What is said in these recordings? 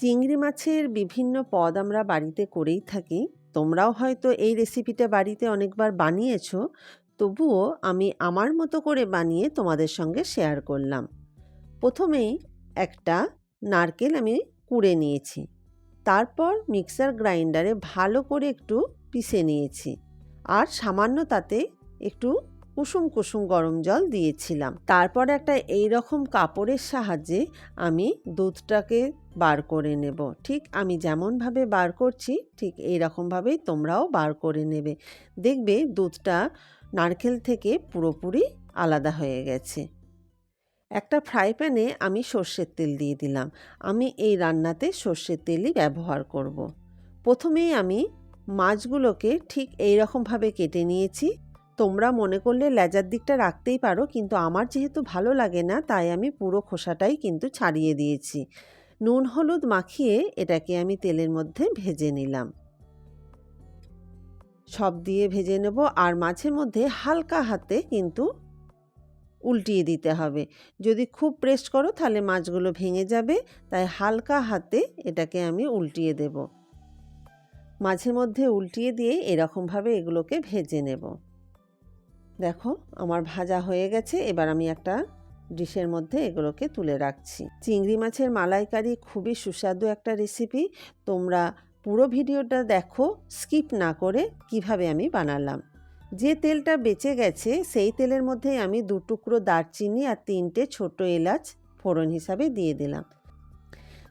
চিংড়ি মাছের বিভিন্ন পদ আমরা বাড়িতে করেই থাকি। তোমরাও হয়তো এই রেসিপিটা বাড়িতে অনেকবার বানিয়েছো। তবুও আমি আমার মতো করে বানিয়ে তোমাদের সঙ্গে শেয়ার করলাম। প্রথমেই একটা নারকেল আমি কুড়ে নিয়েছি। তারপর মিক্সার গ্রাইন্ডারে ভালো করে একটু পিষে নিয়েছি। আর সামান্য তাতে একটু কুসুম কুসুম গরম জল দিয়েছিলাম। তারপর একটা এই রকম কাপড়ের সাহায্যে আমি দুধটাকে বার করে নেব। ঠিক আমি যেমনভাবে বার করছি, ঠিক এই রকমভাবেই তোমরাও বার করে নেবে। দেখবে দুধটা নারকেল থেকে পুরোপুরি আলাদা হয়ে গেছে। একটা ফ্রাই প্যানে আমি সর্ষের তেল দিয়ে দিলাম। আমি এই রান্নাতে সর্ষের তেলই ব্যবহার করব। প্রথমেই আমি মাছগুলোকে ঠিক এই রকমভাবে কেটে নিয়েছি। তোমরা মনে করলে লেজার দিকটা রাখতেই পারো, কিন্তু আমার যেহেতু ভালো লাগে না, তাই আমি পুরো খোসাটাই কিন্তু ছাড়িয়ে দিয়েছি। নুন, হলুদ মাখিয়ে এটাকে আমি তেলের মধ্যে ভেজে নিলাম। সব দিয়ে ভেজে নেব, আর মাঝে মধ্যে হালকা হাতে কিন্তু উল্টিয়ে দিতে হবে। যদি খুব প্রেস করো, তাহলে মাছগুলো ভেঙে যাবে, তাই হালকা হাতে এটাকে আমি উল্টিয়ে দেব। মাঝে মধ্যে উল্টিয়ে দিয়ে এরকমভাবে এগুলোকে ভেজে নেব। দেখো, আমার ভাজা হয়ে গেছে, এবার আমি একটা ডিশের মধ্যে এগুলোকে তুলে রাখছি। চিংড়ি মাছের মালাইকারি খুবই সুস্বাদু একটা রেসিপি তোমরা পুরো ভিডিওটা দেখো স্কিপ না করে কীভাবে আমি বানালাম। যে তেলটা বেঁচে গেছে, সেই তেলের মধ্যেই আমি দু টুকরো দারচিনি আর তিনটে ছোট এলাচ ফোড়ন হিসাবে দিয়ে দিলাম।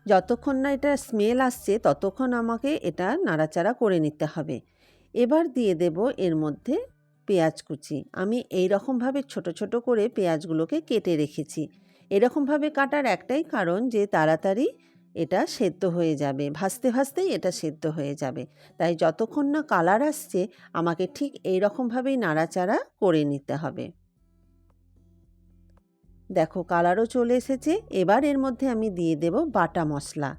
যতক্ষণ না এটা স্মেল আসছে, ততক্ষণ আমাকে এটা নাড়াচাড়া করে নিতে হবে। এবার দিয়ে দেব এর মধ্যে পেঁয়াজ কুচি। আমি এই রকমভাবে ছোট ছোট করে পেঁয়াজগুলোকে কেটে রেখেছি। এরকমভাবে কাটার একটাই কারণ যে তাড়াতাড়ি এটা সেদ্ধ হয়ে যাবে, ভাজতে, ভাজতেই এটা সেদ্ধ হয়ে যাবে। তাই যতক্ষণ না কালার আসছে, আমাকে ঠিক এই রকমভাবেই নাড়াচাড়া করে নিতে হবে। দেখো, কালারও চলে এসেছে। এবার এর মধ্যে আমি দিয়ে দেব বাটা মশলা।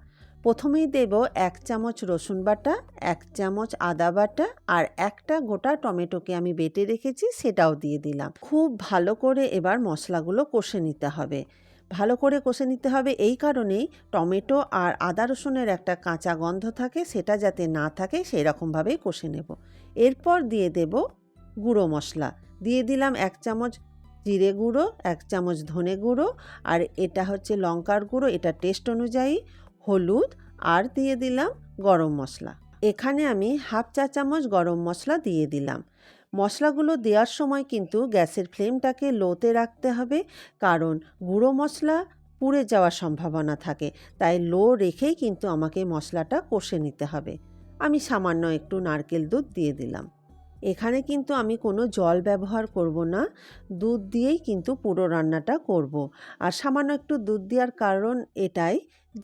প্রথমেই দেব এক চামচ রসুন বাটা, এক চামচ আদা বাটা আর একটা গোটা টমেটোকে আমি বেটে রেখেছি সেটাও দিয়ে দিলাম। খুব ভালো করে এবার মশলাগুলো কষে নিতে হবে। ভালো করে কষে নিতে হবে এই কারণেই টমেটো আর আদা রসুনের একটা কাঁচা গন্ধ থাকে সেটা যাতে না থাকে সেই রকমভাবেই কষে নেব। এরপর দিয়ে দেব গুঁড়ো মশলা। দিয়ে দিলাম এক চামচ জিরে গুঁড়ো, এক চামচ ধনে গুঁড়ো আর এটা হচ্ছে লঙ্কার গুঁড়ো, এটা টেস্ট অনুযায়ী। হলুদ আর দিয়ে দিলাম গরম মশলা। এখানে আমি হাফ চা চামচ গরম মশলা দিয়ে দিলাম। মশলাগুলো দেওয়ার সময় কিন্তু গ্যাসের ফ্লেমটাকে লোতে রাখতে হবে, কারণ গুঁড়ো মশলা পুড়ে যাওয়ার সম্ভাবনা থাকে, তাই লো রেখেই কিন্তু আমাকে মশলাটা কষে নিতে হবে। আমি সামান্য একটু নারকেল দুধ দিয়ে দিলাম। এখানে কিন্তু আমি কোনো জল ব্যবহার করব না, দুধ দিয়েই কিন্তু পুরো রান্নাটা করব। আর সামান্য একটু দুধ দেওয়ার কারণ এটাই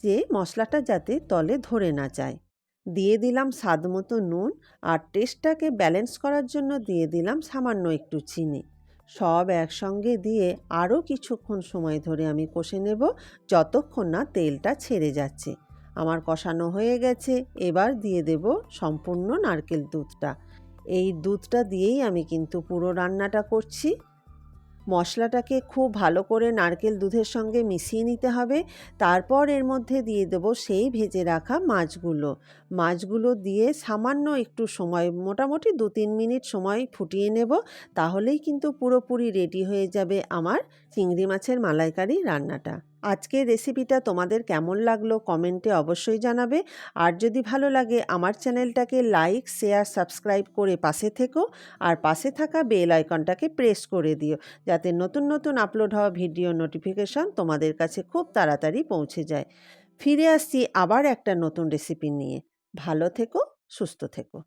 যে মশলাটা যাতে তলে ধরে না যায়। দিয়ে দিলাম স্বাদ মতো নুন আর টেস্টটাকে ব্যালেন্স করার জন্য দিয়ে দিলাম সামান্য একটু চিনি। সব একসঙ্গে দিয়ে আরও কিছুক্ষণ সময় ধরে আমি কষে নেব যতক্ষণ না তেলটা ছেড়ে যাচ্ছে। আমার কষানো হয়ে গেছে, এবার দিয়ে দেব সম্পূর্ণ নারকেল দুধটা। এই দুধটা দিয়েই আমি কিন্তু পুরো রান্নাটা করছি। মশলাটাকে খুব ভালো করে নারকেল দুধের সঙ্গে মিশিয়ে নিতে হবে। তারপর এর মধ্যে দিয়ে দেবো সেই ভেজে রাখা মাছগুলো। মাছগুলো দিয়ে সামান্য একটু সময়, মোটামুটি দু তিন মিনিট সময় ফুটিয়ে নেব। তাহলেই কিন্তু পুরোপুরি রেডি হয়ে যাবে আমার চিংড়ি মাছের মালাইকারি রান্নাটা। আজকের রেসিপিটা তোমাদের কেমন লাগল কমেন্টে অবশ্যই জানাবে। আর যদি ভালো লাগে, আমার চ্যানেলটাকে লাইক শেয়ার সাবস্ক্রাইব করে পাশে থেকো। আর পাশে থাকা বেল আইকনটাকে প্রেস করে দিও, যাতে নতুন নতুন আপলোড হওয়া ভিডিও নোটিফিকেশন তোমাদের কাছে খুব তাড়াতাড়ি পৌঁছে যায়। ফিরে আসছি আবার একটা নতুন রেসিপি নিয়ে। ভালো থেকো, সুস্থ থেকো।